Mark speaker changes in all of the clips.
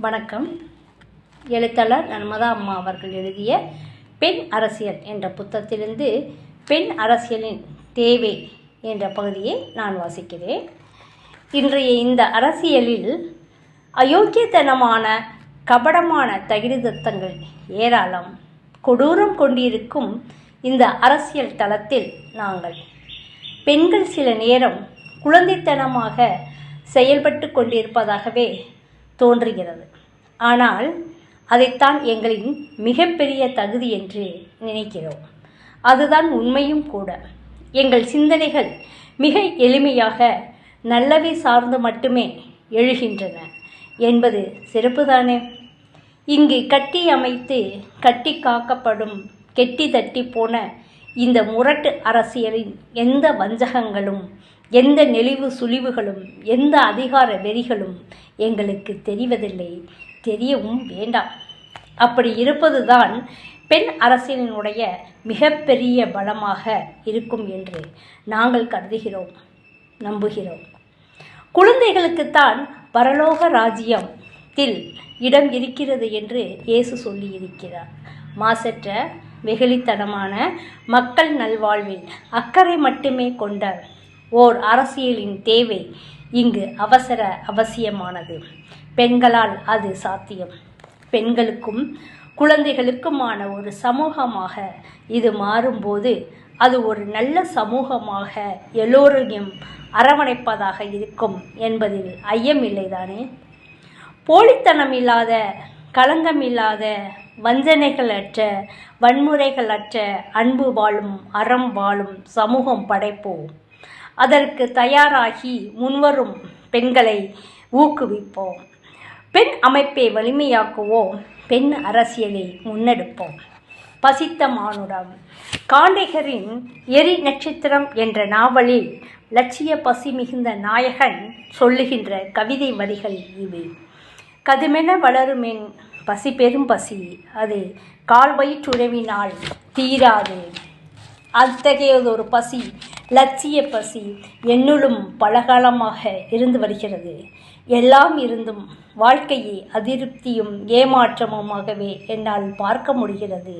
Speaker 1: வணக்கம். எழுத்தாளர் நர்மதா அம்மா அவர்கள் எழுதிய பெண் அரசியல் என்ற புத்தகத்திலிருந்து பெண் அரசியலின் தேவை என்ற பகுதியை நான் வாசிக்கிறேன். இன்றைய இந்த அரசியலில் அயோக்கியத்தனமான கபடமான தகிடுதத்தங்கள் ஏராளம். கொடூரம் கொண்டிருக்கும் இந்த அரசியல் தளத்தில் நாங்கள் பெண்கள் சில நேரம் குழந்தைத்தனமாக செயல்பட்டு கொண்டிருப்பதாகவே தோன்றுகிறது. ஆனால் அதைத்தான் எங்களின் மிகப்பெரிய தகுதி என்று நினைக்கிறோம். அதுதான் உண்மையும் கூட. எங்கள் சிந்தனைகள் மிக எளிமையாக நல்லவை சார்ந்து மட்டுமே எழுகின்றன என்பது சிறப்புதானே? இங்கு கட்டி அமைத்து கட்டி காக்கப்படும் கெட்டி தட்டி போன இந்த முரட்டு அரசியலின் எந்த வஞ்சகங்களும் எந்த நெளிவு சுழிவுகளும் எந்த அதிகார வெறிகளும் எங்களுக்கு தெரிவதில்லை. தெரியவும் வேண்டாம். அப்படி இருப்பதுதான் பெண் அரசியலினுடைய மிகப்பெரிய பலமாக இருக்கும் என்று நாங்கள் கருதுகிறோம் நம்புகிறோம். குழந்தைகளுக்குத்தான் பரலோக ராஜ்யத்தில் இடம் இருக்கிறது என்று இயேசு சொல்லியிருக்கிறார். மாசற்ற வெகுளித்தனமான மக்கள் நல்வாழ்வில் அக்கறை மட்டுமே கொண்ட ஓர் அரசியலின் தேவை இங்கு அவசர அவசியமானது. பெண்களால் அது சாத்தியம். பெண்களுக்கும் குழந்தைகளுக்குமான ஒரு சமூகமாக இது மாறும்போது அது ஒரு நல்ல சமூகமாக எல்லோரையும் அரவணைப்பதாக இருக்கும் என்பதில் ஐயமில்லைதானே போலித்தனம் இல்லாத களங்கம் இல்லாத வஞ்சனைகளற்ற வன்முறைகளற்ற அன்பு வாழும் அறம் வாழும் சமூகம் படைப்போம். அதற்கு தயாராகி முன்வரும் பெண்களை ஊக்குவிப்போம். பெண் அமைப்பை வலிமையாக்குவோம். பெண் அரசியலை முன்னெடுப்போம். பசித்த மானுடம். காண்டேகரின் எரி நட்சத்திரம் என்ற நாவலில் லட்சிய பசி மிகுந்த நாயகன் சொல்லுகின்ற கவிதை வரிகள் இவை. கதுமென வளருமென் பசி பெரும் பசி. அது கால் வயிற்றுறவினால் தீராது. அத்தகையதொரு பசி லட்சிய பசி என்னுளும் பலகாலமாக இருந்து வருகிறது. எல்லாம் இருந்தும் வாழ்க்கையை அதிருப்தியும் ஏமாற்றமுமாகவே என்னால் பார்க்க முடிகிறது.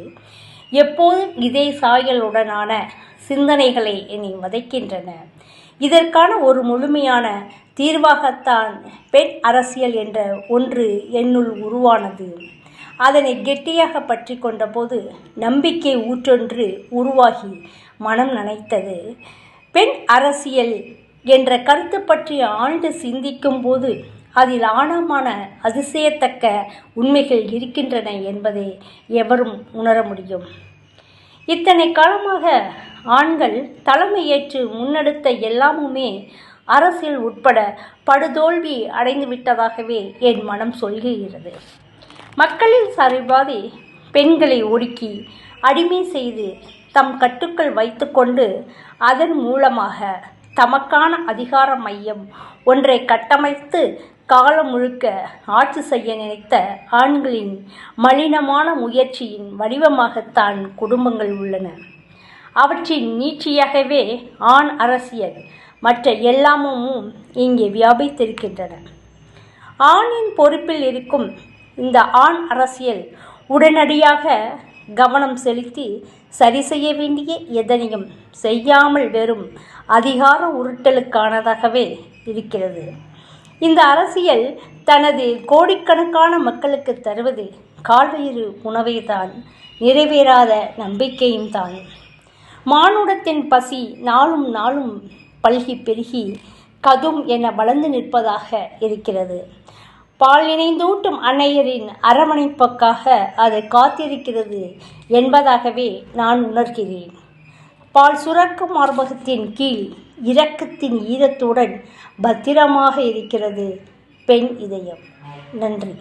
Speaker 1: எப்போதும் இதே சாயலுடனான சிந்தனைகளை என்னை வதைக்கின்றன. இதற்கான ஒரு முழுமையான தீர்வாகத்தான் பெண் அரசியல் என்ற ஒன்று என்னுள் உருவானது. அதனை கெட்டியாக பற்றி கொண்டபோது நம்பிக்கை ஊற்றொன்று உருவாகி மனம் நனைத்தது. பெண் அரசியல் என்ற கருத்து பற்றி ஆழ்ந்து சிந்திக்கும் போது அதில் ஆழமான அதிசயத்தக்க உண்மைகள் இருக்கின்றன என்பதை எவரும் உணர முடியும். இத்தனை காலமாக ஆண்கள் தலைமையேற்று முன்னெடுத்த எல்லாமுமே அரசியல் உட்பட படுதோல்வி அடைந்துவிட்டதாகவே என் மனம் சொல்கிறது மக்களில் சரிபாதி பெண்களை ஒடுக்கி அடிமை செய்து தம் கட்டுக்கள் வைத்துக்கொண்டு அதன் மூலமாக தமக்கான அதிகார மையம் ஒன்றை கட்டமைத்து காலம் முழுக்க ஆட்சி செய்ய நினைத்த ஆண்களின் மலினமான முயற்சியின் வடிவமாகத்தான் குடும்பங்கள் உள்ளன. அவற்றின் நீட்சியாகவே ஆண் அரசியல் மற்ற எல்லாமும் இங்கே வியாபித்திருக்கின்றன. ஆணின் பொறுப்பில் இருக்கும் இந்த ஆண் அரசியல் உடனடியாக கவனம் செலுத்தி சரி செய்ய வேண்டிய எதனையும் செய்யாமல் வெறும் அதிகார உருட்டலுக்கானதாகவே இருக்கிறது. இந்த அரசியல் தனது கோடிக்கணக்கான மக்களுக்கு தருவது கால்வயிறு உணவை தான் நிறைவேறாத நம்பிக்கையும் தான் மானுடத்தின் பசி நாளும் நாளும் பல்கி பெருகி கதும் என வளர்ந்து நிற்பதாக இருக்கிறது. பால் இணைந்தூட்டும் அன்னையரின் அரவணைப்புக்காக அது காத்திருக்கிறது என்பதாகவே நான் உணர்கிறேன். பால் சுரக்கும் மார்பகத்தின் கீழ் இரக்கத்தின் ஈரத்துடன் பத்திரமாக இருக்கிறது பெண் இதயம். நன்றி.